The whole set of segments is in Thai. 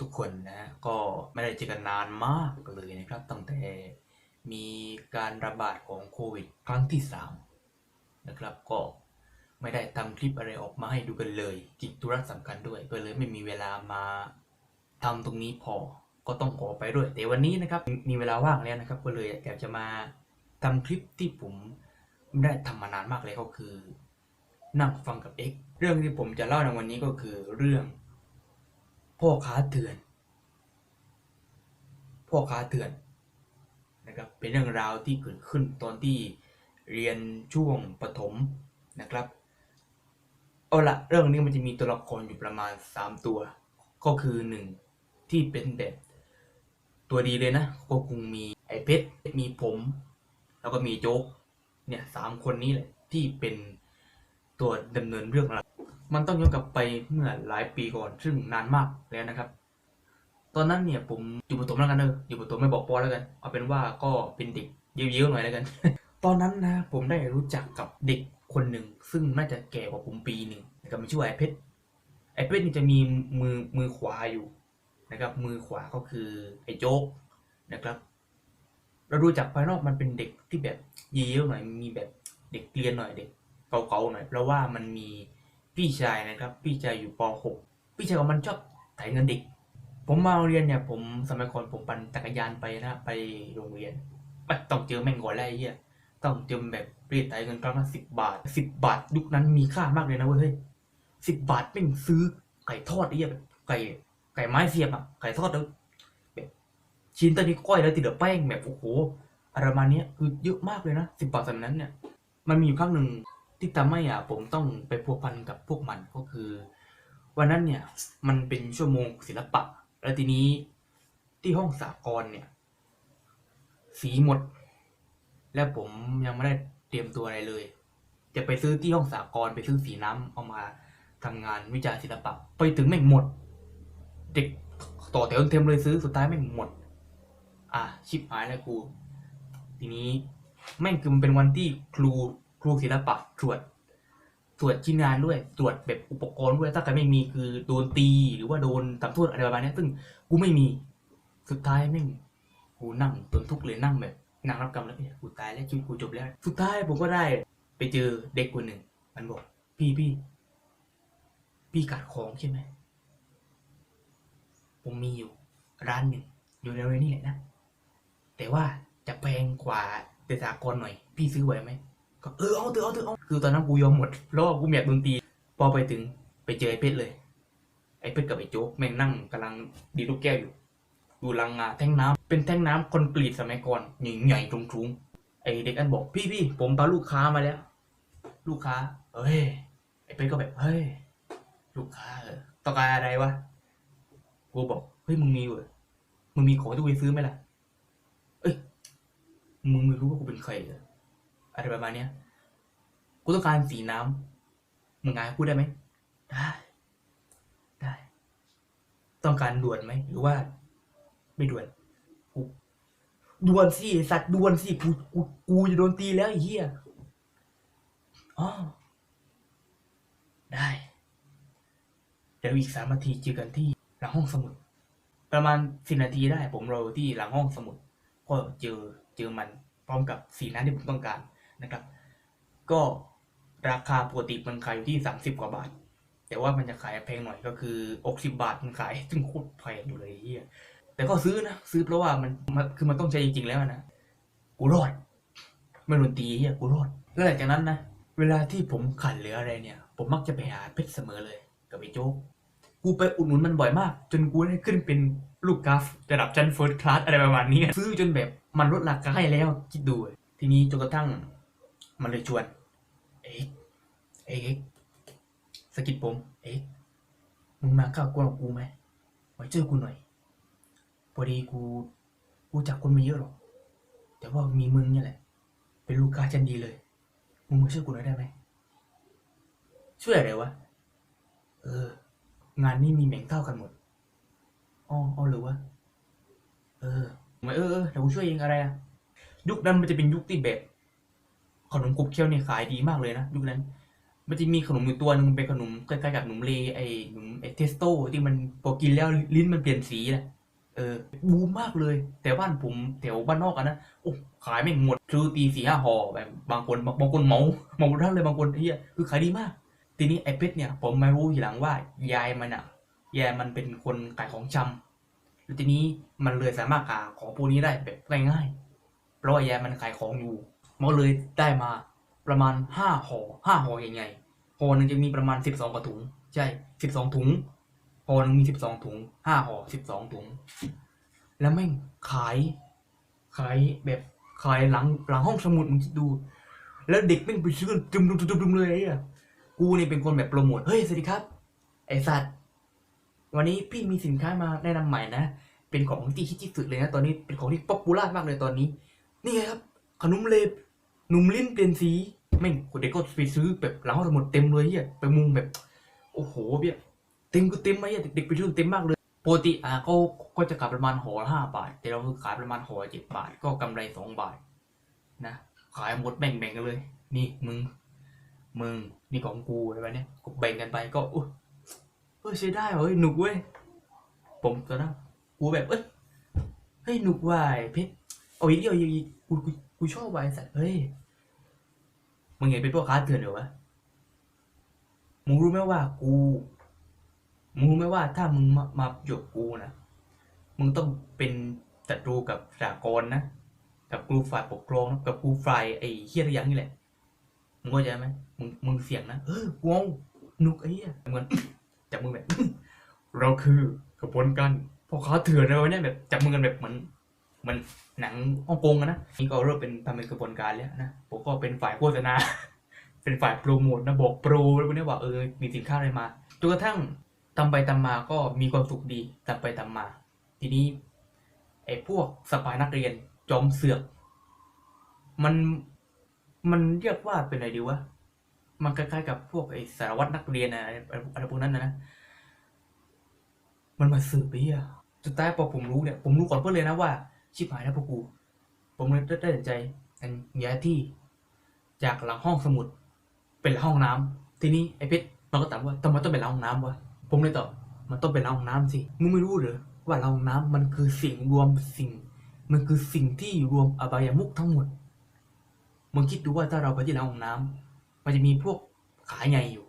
ทุกคนนะฮะก็ไม่ได้เจอกันนานมากเลยนะครับ ตั้งแต่มีการระบาดของโควิดครั้งที่สามนะครับ ก็ไม่ได้ทำคลิปอะไรออกมาให้ดูกันเลย กิจธุระสำคัญด้วยก็เลยไม่มีเวลามาทำตรงนี้พอก็ต้องขอไปด้วย แต่วันนี้นะครับมีเวลาว่างแล้วนะครับ ก็เลยอยากจะมาทำคลิปที่ผมไม่ได้ทำมานานมากเลยก็คือ นั่งฟังกับ X เรื่องที่ผมจะเล่าในวันนี้ก็คือเรื่อง พ่อค้าเถื่อน พ่อค้าเถื่อนนะครับเป็นเรื่องราวที่เกิดขึ้นตอนที่เรียนช่วงประถมนะครับเอาละเรื่องนี้มันจะมีตัวละครอยู่ประมาณสามตัว ก็คือหนึ่งที่เป็นแบบตัวดีเลยนะ ก็คงมีไอ้เพชรมีผม แล้วก็มีโจ๊กเนี่ยสามคนนี้แหละที่เป็นตัวดำเนินเรื่องราว มันต้องย้อนกลับไปเมื่อหลายปีก่อน ซึ่งนานมากแล้วนะครับ ตอนนั้นเนี่ยผมอยู่ประถมแล้วกันเนอะอยู่ประถมไม่บอกปอแล้วกัน เอาเป็นว่าก็เป็นเด็กเยอะๆหน่อยแล้วกัน ตอนนั้นนะผมได้รู้จักกับเด็กคนหนึ่งซึ่งน่าจะแก่กว่าผมปีหนึ่งนะครับมันชื่อไอ้เพชรไอ้เพชรนี่จะมีมือมือขวาอยู่นะครับ มือขวาก็คือไอ้โจ๊กนะครับ เราดูจากภายนอกมันเป็นเด็กที่แบบเยี่ยวหน่อยมีแบบเด็กเรียนหน่อยเด็กเก่าๆหน่อยเพราะว่ามันมี พี่ชายนะครับ พี่ชายอยู่ป .6 พี่ชายของมันชอบไถเงินเด็ก ผมมาเรียนเนี่ย ผมสมัยก่อนผมปั่นจักรยานไปนะไปโรงเรียนไม่ต้องเจอแม่งก่อนแล้วเหี้ยต้องเจอแบบเรียกไถเงินครั้งละสิบบาทสิบบาทยุคนั้นมีค่ามากเลยนะเว้ยสิบบาทแม่งซื้อไก่ทอดเหี้ยแบบไก่ไก่ไม้เสียบอะไก่ทอดแล้วแบบชิ้นตัวนี้ก้อยแล้วติดกับแป้งแบบโอ้โหอะไรมาเนี้ยคือเยอะมากเลยนะสิบบาทสมัยนั้นเนี่ยมันมีอยู่ครั้งหนึ่ง ที่ทำให้อะผมต้องไปพัวพันกับพวกมันก็คือ วันนั้นเนี่ยมันเป็นชั่วโมงศิลปะ แล้วทีนี้ที่ห้องสากลเนี่ย สีหมด แล้วผมยังไม่ได้เตรียมตัวอะไรเลย จะไปซื้อที่ห้องสากลไปซื้อสีน้ำเอามาทำงานวิจารศิลปะ ไปถึงแม่หมด เด็กต่อแถวเต็มเลยซื้อสุดท้ายแม่หมด อะชิบหายแล้วกู ทีนี้แม่งคือมันเป็นวันที่ครู ครูศิลปะตรวจตรวจชิ้นงานด้วยตรวจแบบอุปกรณ์ด้วยถ้าใครไม่มีคือโดนตีหรือว่าโดนทำโทษอะไรประมาณนี้ซึ่งกูไม่มีสุดท้ายแม่งกูนั่งตนทุกข์เลยนั่งแบบนั่งรับกรรมแล้วเนี่ยกูตายแล้วชีวิตกูจบแล้ว สุดท้ายผมก็ได้ ไปเจอเด็กคนหนึ่งมันบอก พี่พี่พี่กัดของใช่ไหมผมมีอยู่ ร้านหนึ่งอยู่ในเรนนี่แหละนะแต่ว่าจะแพงกว่าเตสากรหน่อย พี่ซื้อไหวไหม ก็เออเอาเถอะเอาเถอะเอาคือตอนนั้นกูยอมหมดเพราะว่ากูไม่อยากโดนตรีพอไปถึงไปเจอไอ้เพชรเลย ไอ้เพชรกับไอ้โจ๊กแม่งนั่งกำลังดีลูกแก้วอยู่ดูลังงาแท่งน้ำเป็นแท่งน้ำคอนกรีตสมัยก่อนใหญ่ๆทุงๆไอ้เด็กอันบอกพี่พี่ผมพาลูกค้ามาแล้ว ลูกค้า เฮ้ยไอ้เพชรก็แบบเฮ้ยลูกค้าเออต้องการอะไรวะกูบอกเฮ้ยมึงมีเหรอมึงมีของที่กูซื้อไหมล่ะ เอ้ยมึงไม่รู้ว่ากูเป็นใครเหรอ อะไรประมาณเนี้ยกูต้องการสีน้ำมึงงานพูดได้ไหมได้ ได้ ต้องการด่วนไหมหรือว่า ไม่ด่วนกูด่วนสิสัตว์ด่วนสิกูกูกูจะโดนตีแล้วไอ้เหี้ยอ๋อได้เดี๋ยวอีกสามนาทีเจอกันที่หลังห้องสมุด ประมาณสินาทีได้ ผมรอที่หลังห้องสมุด ก็เจอเจอมันพร้อมกับสีนั้นที่ผมต้องการ นะครับ ก็ราคาปกติมันขายอยู่ที่สามสิบกว่าบาท แต่ว่ามันจะขายแพงหน่อยก็คืออกสิบาทมันขายซึ่งโคตรแพงอยู่เลยเฮียแต่ก็ซื้อนะ ซื้อเพราะว่ามันมันคือมันต้องใช้จริงๆแล้วนะ กูรอด ไม่โดนตีเฮียกูรอดแล้วหลังจากนั้นนะ เวลาที่ผมขัดหรืออะไรเนี่ย ผมมักจะไปหาเพชรเสมอเลย กับไอ้โจ๊กกูไปอุดหนุนมันบ่อยมาก จนกูได้ขึ้นเป็นลูกกราฟระดับชั้นเฟิร์สคลาสอะไรประมาณนี้ ซื้อจนแบบมันลดราคาให้แล้วคิดดู ทีนี้จนกระทั่ง มันเลยชวน เอ๊ะเอ๊ะสะกิดผม เอ๊ะมึงมาข้ากวนกูไหมมาเจอกูหน่อยพอดีกูกูจักคนไม่เยอะหรอก แต่ว่ามีมึงเนี่ยแหละ เป็นลูกค้าชั้นดีเลย มึงมาช่วยกูหน่อยได้ไหมช่วยอะไรวะ เออ งานนี้มีแบ่งเท่ากันหมดอ๋ออ๋อหรือวะเออไม่เออ เออเดี๋ยวกูช่วยเองอะไรอะยุคนั้นมันจะเป็นยุคที่แบบ ขนมกรุบเคี้ยวเนี่ยขายดีมากเลยนะยุคนั้น มันจะมีขนมอยู่ตัวหนึงเป็นขนมคล้ายๆกับขนมเลไอ้ขนมไอ้เทสโต้ที่มันพอกินแล้วลิ้นมันเปลี่ยนสีนะเออบูมมากเลยแต่บ้านผมแถวบ้านนอกอะนะโอ้ขายไม่หมดซื้อตีสี่ห้าห่อแบบบางคนบางคนเมาเมาทั้งเลยบางคนเฮียคือขายดีมาก ทีนี้ไอ้เพชรเนี่ยผมมารู้ทีหลังว่ายายมันอะยายมันเป็นคนขายของชำแล้วทีนี้มันเลยสามารถหาของพวกนี้ได้แบบง่ายๆเพราะว่ายายมันขายของอยู่ มันก็เลยได้มาประมาณห้าห่อห้าห่อใหญ่ๆห่อหนึ่งจะมีประมาณสิบสองกระถุง ใช่สิบสองถุงห่อหนึงมีสิบสองถุงห้าห่อสิบสองถุง แล้วแม่งขาย ขายแบบขายหลังหลังห้องสมุดมึงคิดดู แล้วเด็กแม่งไปซื้อกันจุมๆๆๆเลยไอะกูนี่เป็นคนแบบโปรโมทเฮ้ยสวัสดีครับ ไอสัตว์วันนี้พี่มีสินค้ามาแนะนำใหม่นะเป็นของที่ฮิตที่สุดเลยนะตอนนี้เป็นของที่ป๊อปปูล่ามากเลยตอนนี้ นี่ไงครับ ขนมเลบ หนุ่มลิ้นเปลี่ยนสีแม่งคนเด็กก็ไปซื้อแบบหลังห้องสมุดเต็มเลยเฮียไปมุงแบบ โอ้โหเบี้ยเต็มก็เต็มไหมเหี้ยเด็กๆไปซื้อเต็มมากเลยปกติอะก็ก็จะขายประมาณห่อห้าบาท แต่เราขายประมาณห่อเจ็ดบาท ก็กำไรสองบาทนะขายหมดแบ่งๆกันเลย นี่มึง มึงนี่ของกูอะไรแบบเนี้ยก็แบ่งกันไปก็อุ้ยเฮ้ยใช้ได้เฮ้ยหนุกเว้ยผมตอนนั้นกูแบบเอ้ยเฮ้ยหนุกว่ะเพชร เอาอีกเอาอีกเอาอีกูกูกูชอบว่ะไอ้สัตว์เฮ้ยมึงเห็นเป็นพวกค้าเถื่อนเหรอวะมึงรู้ไหมว่ากูมึงรู้ไหมว่าถ้ามึงมามาหยกกูนะมึงต้องเป็นศัตรูกับสากลนะกับครูฝ่ายปกครองนะกับครูฝ่ายไอ้เฮียอะไรอย่างนี่แหละมึงเข้าใจไหมมึงมึงเสียงนะเออกูเอาหนุกไอ้เหี้ยเหมือนจับมือแบบเราคือกระบวนการพ่อค้าเถื่อนเราเนี่ยแบบจับมือกันแบบเหมือน มือนหนังฮ่องกงอะนะ นี่ก็เริ่มเป็นทำเป็นกระบวนการแล้วนะ ผมก็เป็นฝ่ายโฆษณา เป็นฝ่ายโปรโมทนะบอกโปรแล้วพวกนี้ว่าเออ มีสินค้าอะไรมา จนกระทั่งทำไปทำมาก็มีความสุขดีทำไปทำมา ทีนี้ไอ้พวกสปายนักเรียนจอมเสือก มัน มันเรียกว่าเป็นอะไรดีวะ มันคล้ายๆกับพวกไอ้สารวัตรนักเรียนอะอะไรอะไรพวกนั้นนะนะ มันมาสืบไปอะสุดท้ายพอผมรู้เนี่ย ผมรู้ก่อนเพื่อนเลยนะว่า ชิบหายแล้วพวกกู ผมเลยได้ตัดสินใจอันย้ายที่ จากหลังห้องสมุด เป็นห้องน้ำทีนี้ไอ้เพชรมันก็ถามว่าทำไมต้องเป็นหลังห้องน้ำวะผมเลยตอบมันต้องเป็นหลังห้องน้ำสิมึงไม่รู้เหรอว่าหลังห้องน้ำมันคือสิ่งรวมสิ่ง มันคือสิ่งที่รวมอบายมุกทั้งหมดมึงคิดดูว่าถ้าเราไปที่หลังห้องน้ำมันจะมีพวกขาใหญ่อยู่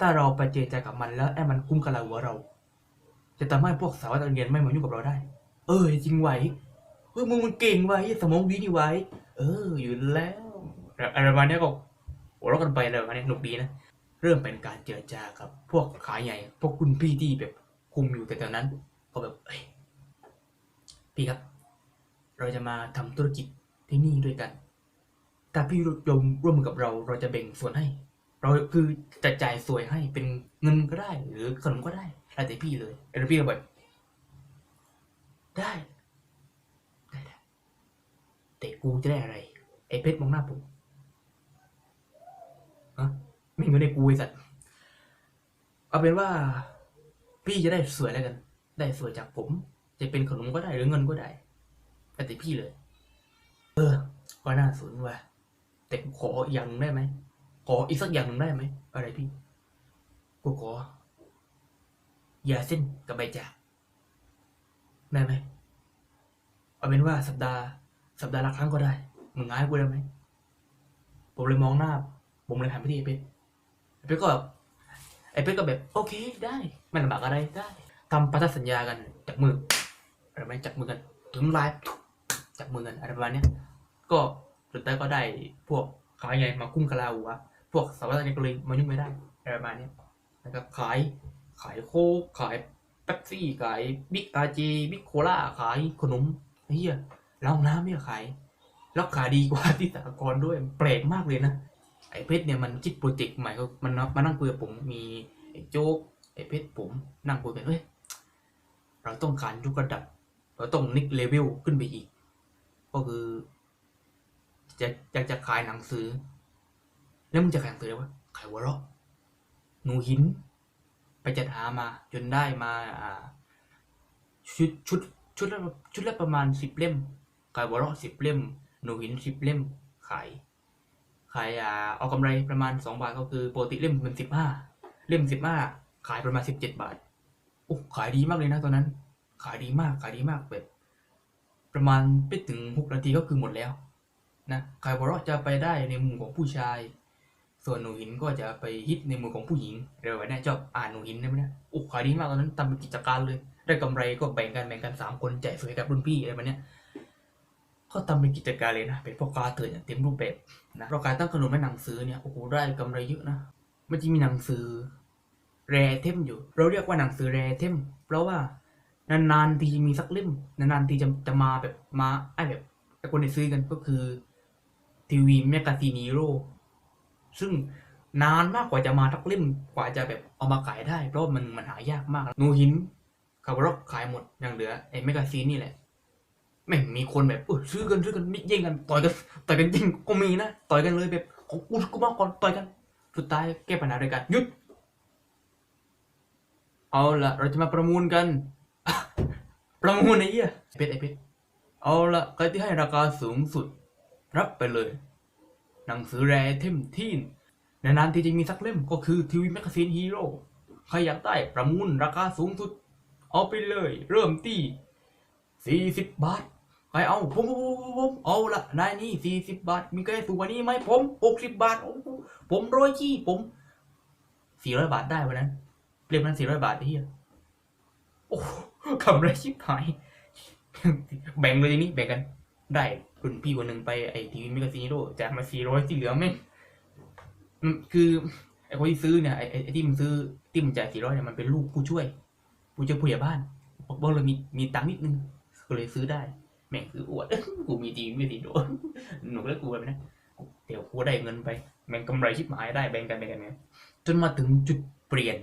ถ้าเราไปเจรจากับมันแล้วไอ้มันคุ้มกับเราหัวเรา จะทำให้พวกสาวนักเรียนไม่มายุ่งกับเราได้ เออจริงไว เฮ้ยมึงมันเก่งไว้สมองดีนี่ไว้เออ อยู่แล้วอะไรประมาณนี้ก็หัวเราะกันไปเลยวันนี้หนุกดีนะเริ่มเป็นการเจรจากับ พวกขาใหญ่ พวกคุณพี่ที่แบบคุมอยู่แต่ตอนนั้นก็แบบเอ้ยพี่ครับ เราจะมาทำธุรกิจที่นี่ด้วยกันถ้าพี่ยมร่วมมือกับเรา เราจะแบ่งส่วนให้ เราคือจะจ่ายสวยให้เป็นเงินก็ได้ หรือขนมก็ได้แล้วแต่พี่เลยแล้วพี่ก็แบบได้ได้ได้ กูจะได้อะไร ไอ้เพชรมองหน้าผมอะไม่เงินในกูไอ้สัตว์เอาเป็นว่า พี่จะได้สวยแล้วกัน ได้สวยจากผม จะเป็นขนมก็ได้หรือเงินก็ได้แต่พี่เลย เออก็น่าสนว่ะแต่ขออีกอย่างหนึ่งได้ไหมขออีกสักอย่างหนึ่งได้ไหมอะไรพี่กูขอ อย่าเส้นกับใบจากได้ไหมเอาเป็นว่าสัปดาห์ สัปดาห์ละครั้งก็ได้ มึงง่ายกูได้ไหม ผมเลยมองหน้า ผมเลยหันไปที่ไอเป็ดไอเป็ดก็แบบไอเป็ดก็แบบ โอเคได้ไม่ลำบากอะไรได้ทำพันธสัญญากันจับมืออะไรไหมจับมือกัน ถึงไลฟ์จับมือกันอะไรประมาณนี้ก็สุดท้ายก็ได้พวกขายใหญ่มาคุ้มกะลาหัวพวกสาวนักเรียนก็เลยมายุ่งไม่ได้อะไรประมาณนี้นะครับขายขายโคขายเป๊ปซี่ขายบิ๊กอาจีบิ๊กโคลาขายขนมเฮีย แล้วห้องน้ำเนี่ยขายแล้วขายดีกว่าที่สากลด้วยแปลกมากเลยนะไอ้เพชรเนี่ยมันคิดโปรเจกต์ใหม่ก็มันมานั่งคุยกับผมมีไอ้โจ๊กไอ้เพชรผมนั่งคุยกันเฮ้ยเราต้องการยกระดับ เราต้องนิกเลเวลขึ้นไปอีก ก็คือจะอยากจะขายหนังสือ แล้วมึงจะขายหนังสือได้วะขายวะเราะหนูหิน ไปจัดหามาจนได้มาอ่าชุดชุดชุดละชุดละประมาณสิบเล่ม ขายวะเราะสิบเล่ม หนูหินสิบเล่ม ขาย ขายอ่าเอากำไรประมาณสองบาทก็คือปกติเล่มมันสิบห้าเล่มสิบห้าขายประมาณสิบเจ็ดบาทโอ้ขายดีมากเลยนะตอนนั้น ขายดีมากขายดีมากแบบประมาณไม่ถึงหกนาทีก็คือหมดแล้วนะขายบอร์จะไปได้ในมุมของผู้ชาย ส่วนหนูหินก็จะไปฮิตในมุมของผู้หญิงเร็วไว้เนี่ยชอบอ่านหนูหินได้ไหมเนี่ยโอ้ขายดีมากตอนนั้นทำเป็นกิจการเลยได้กำไรก็แบ่งกันแบ่งกันสามคนแจกสวยกับรุ่นพี่อะไรแบบเนี้ย ก็ทำเป็นกิจการเลยนะ เป็นพ่อค้าเถื่อนอย่างเต็มรูปแบบนะเราการตั้งขนมและหนังสือเนี่ยโอ้โหได้กำไรเยอะนะมันจะมีหนังสือแรเทมอยู่ เราเรียกว่าหนังสือแรเทมเพราะว่านานๆทีมีสักเล่มนานๆทีจะจะมาแบบมาไอ้แบบไอ้คนที่ซื้อกันก็คือทีวีแมกกาซีนีโร่ซึ่งนานมากกว่าจะมาทักเล่มกว่าจะแบบเอามาขายได้ เพราะมันมันหายากมาก นูหินคาร์บอนขายหมดยังเหลือไอ้แมกกาซีนนี่แหละ ไม่งมีคนแบบเออซื้อกันซื้อกันแย่งกันต่อยกันต่อยกันจริงก็มีนะต่อยกันเลยแบบของกูกูมาก่อนต่อยกันสุดท้ายแก้ปัญหาด้วยกันหยุด เอาละเราจะมาประมูลกัน ประมูลไอ้เหี้ยไอ้เพชรไอ้เพชรเอาละใครที่ให้ราคาสูงสุด รับไปเลย หนังสือแร่เทมที่นานๆที่จะมีสักเล่มก็คือทีวีแมกกาซีนฮีโร่ใครอยากได้ประมูลราคาสูงสุด เอาไปเลย เริ่มที่40 บาท ใครเอาผมผมผมผมเอาละนายนี่40บบาท มีใครสูงกว่านี้ไหมผม60บบาทผมร้อยยี่ผม400บาทได้วันนั้นเล่มนั้น400บาทไอ้เหี้ยโอ้กำไรชิบหาย แบ่งเลยทีนี้แบ่งกัน ได้รุ่นพี่คนหนึ่งไปไอทีวีมกกาซีนฮีโร่จากมาสี่ร้อยที่เหลือไม่งอืมคือไอคนที่ซื้อเนี่ยไอไอ้ที่มันซื้อที่มันจ่ายสี่ร้อยเนี่ยมันเป็นลูกผู้ช่วย ผู้ช่วยผู้ใหญ่บ้านบอกเลยมีมีตังค์นิดนึงก็เลยซื้อได้ แม่งคืออวดกูมีทีวีไม่สีโดนหนูก็เลยกูไปนะเดี๋ยวกูได้เงินไป แม่งกำไรชิบหายได้แบ่งกันแบ่งกันแม่งจนมาถึงจุดเปลี่ยน